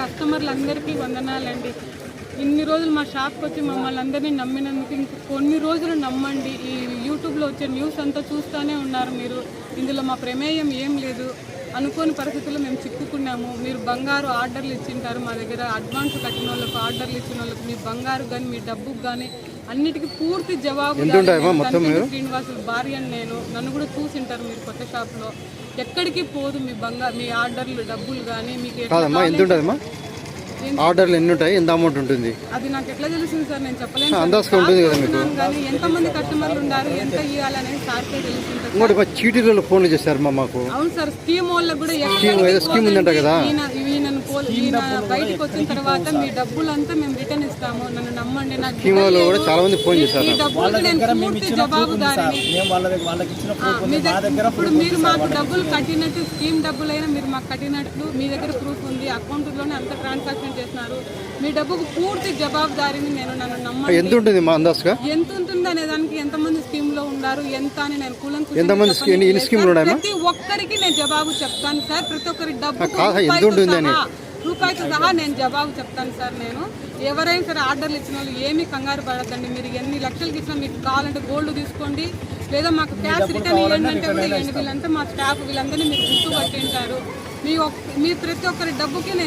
కస్టమర్లందరికీ వందనాలండి. ఇన్ని రోజులు మా షాప్కి వచ్చి మమ్మల్ని అందరినీ నమ్మినందుకు ఇంక కొన్ని రోజులు నమ్మండి. ఈ యూట్యూబ్లో వచ్చే న్యూస్ అంతా చూస్తూనే ఉన్నారు మీరు. ఇందులో మా ప్రమేయం ఏం లేదు. అనుకోని పరిస్థితుల్లో మేము చిక్కుకున్నాము. మీరు బంగారు ఆర్డర్లు ఇచ్చింటారు మా దగ్గర. అడ్వాన్స్ కట్టిన వాళ్ళకు ఆర్డర్లు ఇచ్చిన వాళ్ళకి మీ బంగారు కానీ మీ డబ్బుకు కానీ అన్నిటికీ పూర్తి జవాబు శ్రీనివాసులు భార్య అని నేను. నన్ను కూడా చూసింటారు మీరు కొత్త షాప్లో. ఎక్కడికి పోదు మీ బంగారు మీ ఆర్డర్లు డబ్బులు కానీ మీకు కాదమ్మా ఎంత ఉంటుందమ్మా? ఆర్డర్లు ఎన్ని ఉంటాయి? ఎంత అమౌంట్ ఉంటుంది? అది నాకు ఎట్లా తెలిసింది సార్? నేను చెప్పలేను అందాజుగా ఉంటుంది కదా మీకు? కానీ ఎంతమంది కస్టమర్లు ఉన్నారు ఎంత ఇవ్వాలనేది సార్కే సార్. ఇంకోటి మా చీటీలలో ఫోన్లు చేశారమ్మా మాకు. అవును సార్ స్కీమ్ వాళ్ళకి కూడా స్కీమ్ స్కీమ్ ఉందంట కదా. పోల్- ఈయన బయటకు వచ్చిన తర్వాత మీ డబ్బులంతా మేము రిటర్న్ ఇస్తాము. నన్ను నమ్మండి నాకు ఈ నేను పూర్తి జవాబుదారిని ఇప్పుడు మీరు మాకు డబ్బులు కట్టినట్టు స్కీమ్ డబ్బులైనా మీరు మాకు కట్టినట్లు మీ దగ్గర ప్రూఫ్ ఉంది. అకౌంట్లోనే అంత ట్రాన్సాక్షన్ చేస్తున్నారు. మీ డబ్బుకు పూర్తి జవాబుదారిని నేను నన్ను నమ్మండి. ఎంత ఉంటుంది అనే దానికి ఎంతమంది స్కీమ్ ఉన్నారు? ఎంత అని నేను కులం ఎంతమంది స్కీ- ఎన్ని- ఎన్ని స్కీమ్లు ఉన్నాయమ్మా? ప్రతి ఒక్కరికి నేను జవాబు చెప్తాను సార్. ప్రతి ఒక్కరి డబ్బు రూపాయితో అని. సహా- నేను జవాబు చెప్తాను సార్ నేను. ఎవరైనా సరే ఆర్డర్లు ఇచ్చిన వాళ్ళు ఏమీ కంగారు పడద్దండి మీరు ఎన్ని లక్షలకి ఇచ్చినా మీకు కావాలంటే గోల్డ్ తీసుకోండి. లేదా మాకు క్యాష్ రిటర్న్ ఇవ్వండి అంటే కూడా ఇవ్వండి. వీళ్ళంతా మా స్టాఫ్ వీళ్ళందరినీ మీరు గుర్తు పట్టింటారు మీ మీ ప్రతి ఒక్కరి డబ్బుకి నేను